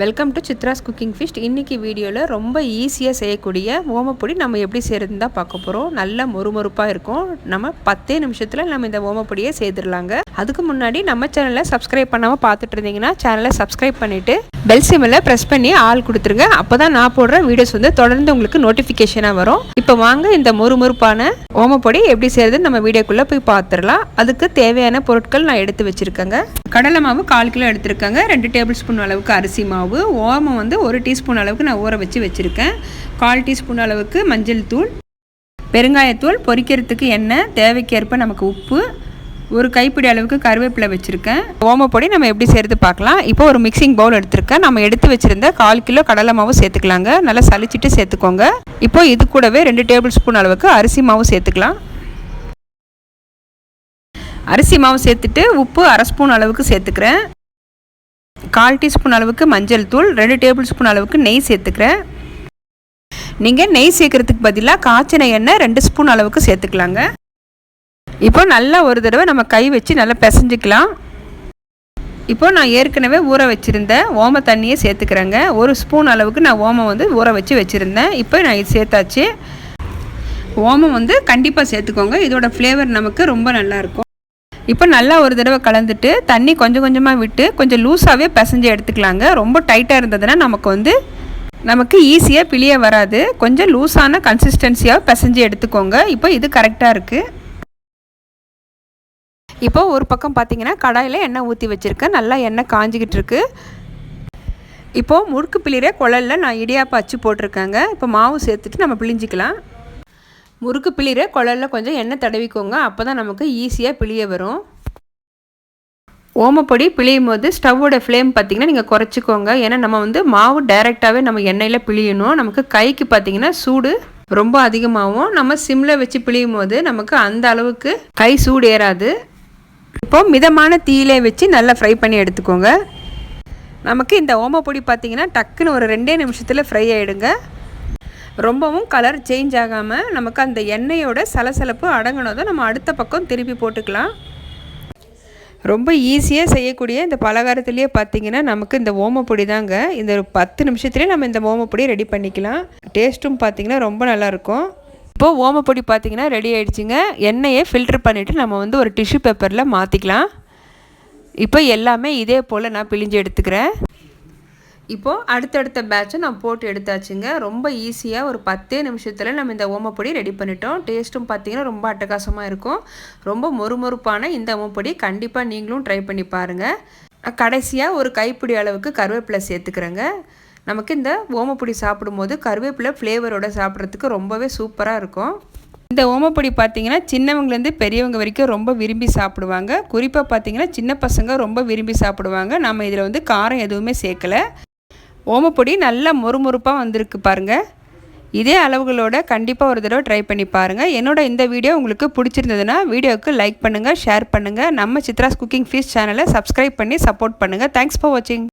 Welcome to Chitra's cooking feast இன்றைக்கி வீடியோவில் ரொம்ப ஈஸியாக செய்யக்கூடிய ஓமப்பொடி நம்ம எப்படி செய்கிறதுன்னு தான் பார்க்க போகிறோம் நல்ல மொறுமொறுப்பாக இருக்கும். நம்ம பத்தே நிமிஷத்தில் நம்ம இந்த ஓமப்பொடியை செய்திடலாங்க. அதுக்கு முன்னாடி நம்ம சேனலை சப்ஸ்கிரைப் பண்ணாமல் பார்த்துட்டு இருந்தீங்கன்னா சேனலை சப்ஸ்கிரைப் பண்ணிவிட்டு பெல் சிம்மில் ப்ரெஸ் பண்ணி ஆள் கொடுத்துருங்க. அப்போ தான் நான் போடுற வீடியோஸ் வந்து தொடர்ந்து உங்களுக்கு நோட்டிஃபிகேஷனாக வரும். இப்போ வாங்க இந்த மொறுமொறுப்பான ஓமப்பொடி எப்படி செய்கிறதுன்னு நம்ம வீடியோக்குள்ளே போய் பார்த்துடலாம். அதுக்கு தேவையான பொருட்கள் நான் எடுத்து வச்சுருக்கேங்க. கடலை மாவு கால் கிலோ எடுத்திருக்கேங்க. ரெண்டு டேபிள் ஸ்பூன் அளவுக்கு அரிசி மாவு. மாவு ஓமம் வந்து ஒரு டீஸ்பூன் அளவுக்கு நான் ஊற வச்சு வச்சுருக்கேன். கால் டீஸ்பூன் அளவுக்கு மஞ்சள் தூள் பெருங்காயத்தூள் பொரிக்கிறதுக்கு எண்ணெய் தேவைக்கேற்ப நமக்கு உப்பு ஒரு கைப்பிடி அளவுக்கு கருவேப்பிலை வச்சுருக்கேன். ஓமப்பொடி நம்ம எப்படி சேர்த்து பார்க்கலாம். இப்போ ஒரு மிக்சிங் பவுல் எடுத்திருக்கேன். நம்ம எடுத்து வச்சுருந்த கால் கிலோ கடலை மாவு சேர்த்துக்கலாங்க. நல்லா சளிச்சிட்டு சேர்த்துக்கோங்க. இப்போ இது கூடவே ரெண்டு டேபிள் ஸ்பூன் அளவுக்கு அரிசி மாவு சேர்த்துக்கலாம். அரிசி மாவு சேர்த்துட்டு உப்பு அரை ஸ்பூன் அளவுக்கு சேர்த்துக்கிறேன். கால் டீஸ்பூன் அளவுக்கு மஞ்சள் தூள் ரெண்டு டேபிள் ஸ்பூன் அளவுக்கு நெய் சேர்த்துக்கிறேன். நீங்கள் நெய் சேர்க்கறதுக்கு பதிலாக காய்ச்சின எண்ணெய் ரெண்டு ஸ்பூன் அளவுக்கு சேர்த்துக்கலாங்க. இப்போ நல்லா ஒரு தடவை நம்ம கை வச்சு நல்லா பிசைஞ்சிக்கலாம். இப்போ நான் ஏற்கனவே ஊற வச்சுருந்த ஓம தண்ணியை சேர்த்துக்கிறேங்க. ஒரு ஸ்பூன் அளவுக்கு நான் ஓமம் வந்து ஊற வச்சு வச்சுருந்தேன். இப்போ நான் இது சேர்த்தாச்சு. ஓமம் வந்து கண்டிப்பாக சேர்த்துக்கோங்க. இதோட ஃப்ளேவர் நமக்கு ரொம்ப நல்லாயிருக்கும் இப்போ நல்லா ஒரு தடவை கலந்துட்டு தண்ணி கொஞ்சம் கொஞ்சமாக விட்டு கொஞ்சம் லூஸாகவே பிசைஞ்சு எடுத்துக்கலாங்க. ரொம்ப டைட்டாக இருந்ததுன்னா நமக்கு வந்து நமக்கு ஈஸியாக பிழிய வராது. கொஞ்சம் லூஸான கன்சிஸ்டன்சியாக பிசைஞ்சு எடுத்துக்கோங்க. இப்போ இது கரெக்டாக இருக்குது இப்போ ஒரு பக்கம் பார்த்தீங்கன்னா கடாயில் எண்ணெய் ஊற்றி வச்சுருக்கேன். நல்லா எண்ணெய் காஞ்சிக்கிட்டு இருக்கு. இப்போது முறுக்கு பிளிற குழலில் நான் இடியாப்பா அச்சு போட்டிருக்கேங்க. இப்போ மாவு சேர்த்துட்டு நம்ம பிழிஞ்சிக்கலாம். முறுக்கு பிளிற குழலில் கொஞ்சம் எண்ணெய் தடவிக்கோங்க. அப்போ தான் நமக்கு ஈஸியாக பிழிய வரும். ஓமப்பொடி பிழியும் போது ஸ்டவ்வோட ஃப்ளேம் பார்த்திங்கன்னா நீங்கள் குறைச்சிக்கோங்க. ஏன்னா நம்ம வந்து மாவு டைரெக்டாகவே நம்ம எண்ணெயில் பிழியணும். நமக்கு கைக்கு பார்த்திங்கன்னா சூடு ரொம்ப அதிகமாகவும் நம்ம சிம்மில் வச்சு பிழியும் போது நமக்கு அந்த அளவுக்கு கை சூடு ஏறாது. இப்போது மிதமான தீயிலே வச்சு நல்லா ஃப்ரை பண்ணி எடுத்துக்கோங்க. நமக்கு இந்த ஓமப்பொடி பார்த்திங்கன்னா டக்குன்னு ஒரு ரெண்டே நிமிஷத்தில் ஃப்ரை ஆகிடுங்க ரொம்பவும் கலர் சேஞ்ச் ஆகாமல் நமக்கு அந்த எண்ணெயோட சலசலப்பு அடங்கினதும் நம்ம அடுத்த பக்கம் திருப்பி போட்டுக்கலாம். ரொம்ப ஈஸியாக செய்யக்கூடிய இந்த பலகாரத்துலேயே பார்த்தீங்கன்னா நமக்கு இந்த ஓமப்பொடி தாங்க. இந்த ஒரு பத்து நிமிஷத்துலேயே நம்ம இந்த ஓமப்பொடியை ரெடி பண்ணிக்கலாம். டேஸ்ட்டும் பார்த்திங்கன்னா ரொம்ப நல்லாயிருக்கும் இப்போது ஓமப்பொடி பார்த்திங்கன்னா ரெடி ஆகிடுச்சிங்க எண்ணெயை ஃபில்ட்ரு பண்ணிவிட்டு நம்ம வந்து ஒரு டிஷ்யூ பேப்பரில் மாற்றிக்கலாம் இப்போ எல்லாமே இதே போல் நான் பிழிஞ்சு எடுத்துக்கிறேன். இப்போது அடுத்தடுத்த பேட்சை நான் போட்டு எடுத்தாச்சுங்க. ரொம்ப ஈஸியாக ஒரு பத்தே நிமிஷத்தில் நம்ம இந்த ஓமப்பொடி ரெடி பண்ணிட்டோம். டேஸ்ட்டும் பார்த்தீங்கன்னா ரொம்ப அட்டகாசமாக இருக்கும். ரொம்ப மொறுமொறுப்பான இந்த ஓமப்பொடி கண்டிப்பாக நீங்களும் ட்ரை பண்ணி பாருங்கள் கடைசியாக ஒரு கைப்பிடி அளவுக்கு கருவேப்பிலை சேர்த்துக்கிறேங்க. நமக்கு இந்த ஓமப்பொடி சாப்பிடும்போது கருவேப்பிலை ஃப்ளேவரோட சாப்பிட்றதுக்கு ரொம்பவே சூப்பராக இருக்கும். இந்த ஓமப்பொடி பார்த்திங்கன்னா சின்னவங்கலேருந்து பெரியவங்க வரைக்கும் ரொம்ப விரும்பி சாப்பிடுவாங்க. குறிப்பாக பார்த்தீங்கன்னா சின்ன பசங்க ரொம்ப விரும்பி சாப்பிடுவாங்க. நம்ம இதில் வந்து காரம் எதுவுமே சேர்க்கலை. ஓமப்பொடி நல்லா மொறுமொறுப்பாக வந்திருக்கு பாருங்கள் இதே அளவுகளோட கண்டிப்பாக ஒரு தடவை ட்ரை பண்ணி பாருங்கள் என்னோட இந்த வீடியோ உங்களுக்கு பிடிச்சிருந்ததுன்னா வீடியோவுக்கு லைக் பண்ணுங்கள் ஷேர் பண்ணுங்கள் நம்ம சித்ராஸ் குக்கிங் ஃபீஸ் சேனலை சப்ஸ்கிரைப் பண்ணி சப்போர்ட் பண்ணுங்கள் தேங்க்ஸ் ஃபார் வாட்சிங்